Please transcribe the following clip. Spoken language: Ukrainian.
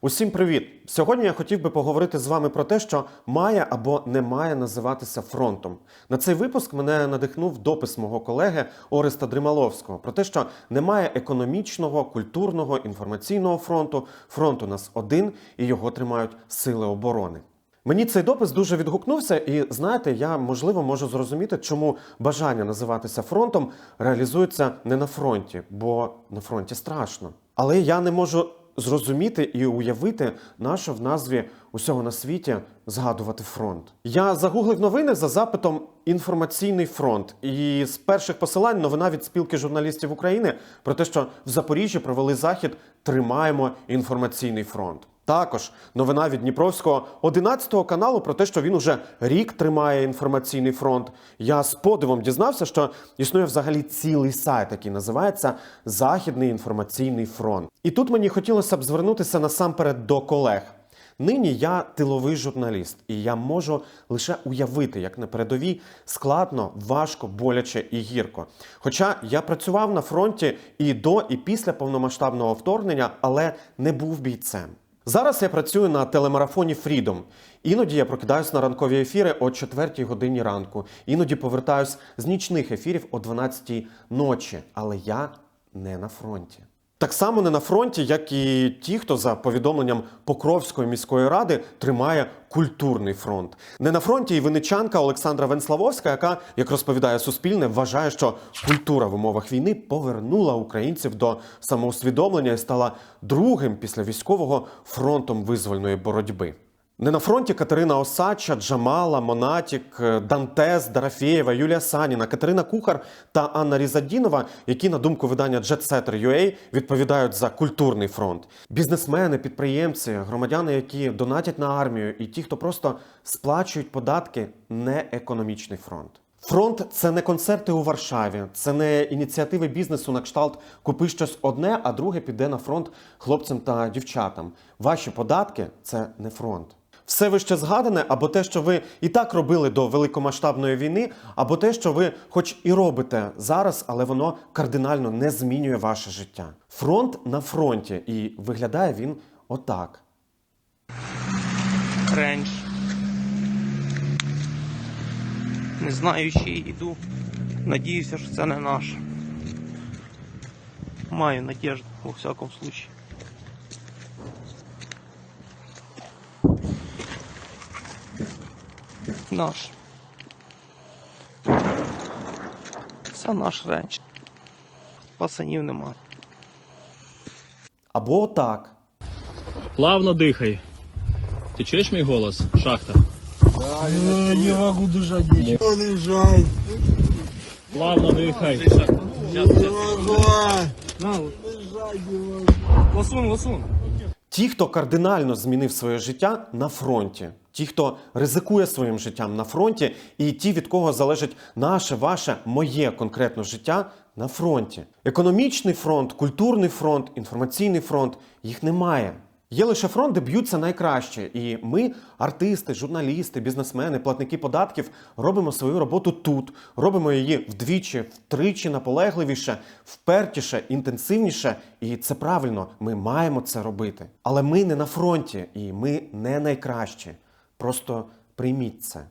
Усім привіт! Сьогодні я хотів би поговорити з вами про те, що має або не має називатися фронтом. На цей випуск мене надихнув допис мого колеги Ореста Дрималовського про те, що немає економічного, культурного, інформаційного фронту. Фронт у нас один і його тримають сили оборони. Мені цей допис дуже відгукнувся, і знаєте, я можливо можу зрозуміти, чому бажання називатися фронтом реалізується не на фронті, бо на фронті страшно. Але я не можу зрозуміти і уявити, на що в назві усього на світі згадувати фронт. Я загуглив новини за запитом інформаційний фронт. І з перших посилань новина від спілки журналістів України про те, що в Запоріжжі провели захід Тримаємо інформаційний фронт. Також новина від Дніпровського 11 каналу про те, що він уже рік тримає інформаційний фронт. Я з подивом дізнався, що існує взагалі цілий сайт, який називається Західний інформаційний фронт. І тут мені хотілося б звернутися насамперед до колег. Нині я тиловий журналіст, і я можу лише уявити, як на передовій складно, важко, боляче і гірко. Хоча я працював на фронті і до, і після повномасштабного вторгнення, але не був бійцем. Зараз я працюю на телемарафоні Freedom. Іноді я прокидаюсь на ранкові ефіри о 4 годині ранку, іноді повертаюсь з нічних ефірів о 12 ночі, але я не на фронті. Так само не на фронті, як і ті, хто за повідомленням Покровської міської ради тримає культурний фронт. Не на фронті і виничанка Олександра Венславовська, яка, як розповідає Суспільне, вважає, що культура в умовах війни повернула українців до самоусвідомлення і стала другим після військового фронтом визвольної боротьби. Не на фронті Катерина Осадча, Джамала, Монатік, Дантес, Дарафєєва, Юлія Саніна, Катерина Кухар та Анна Різадінова, які, на думку видання JetSetter.ua, відповідають за культурний фронт. Бізнесмени, підприємці, громадяни, які донатять на армію, і ті, хто просто сплачують податки, не економічний фронт. Фронт це не концерти у Варшаві, це не ініціативи бізнесу на кшталт купи щось одне, а друге піде на фронт хлопцям та дівчатам. Ваші податки це не фронт. Все вище згадане, або те, що ви і так робили до великомасштабної війни, або те, що ви, хоч і робите зараз, але воно кардинально не змінює ваше життя. Фронт на фронті, і виглядає він отак. Ренж. Не знаючи, йду. Надіюся, що це не наш. Маю надіжду, у всякому случае. Наш. Це наш ренч. Пацанів нема. Або отак. Плавно дихай. Ти чуєш мій голос? Шахта. Не могу дышать, не жаль. Плавно дихай. Ласун, ласун. Ті, хто кардинально змінив своє життя на фронті, ті, хто ризикує своїм життям на фронті, і ті, від кого залежить наше, ваше, моє конкретно життя на фронті. Економічний фронт, культурний фронт, інформаційний фронт їх немає. Є лише фронт, де б'ються найкраще, і ми, артисти, журналісти, бізнесмени, платники податків, робимо свою роботу тут, робимо її вдвічі, втричі наполегливіше, впертіше, інтенсивніше, і це правильно. Ми маємо це робити. Але ми не на фронті, і ми не найкращі. Просто прийміть це.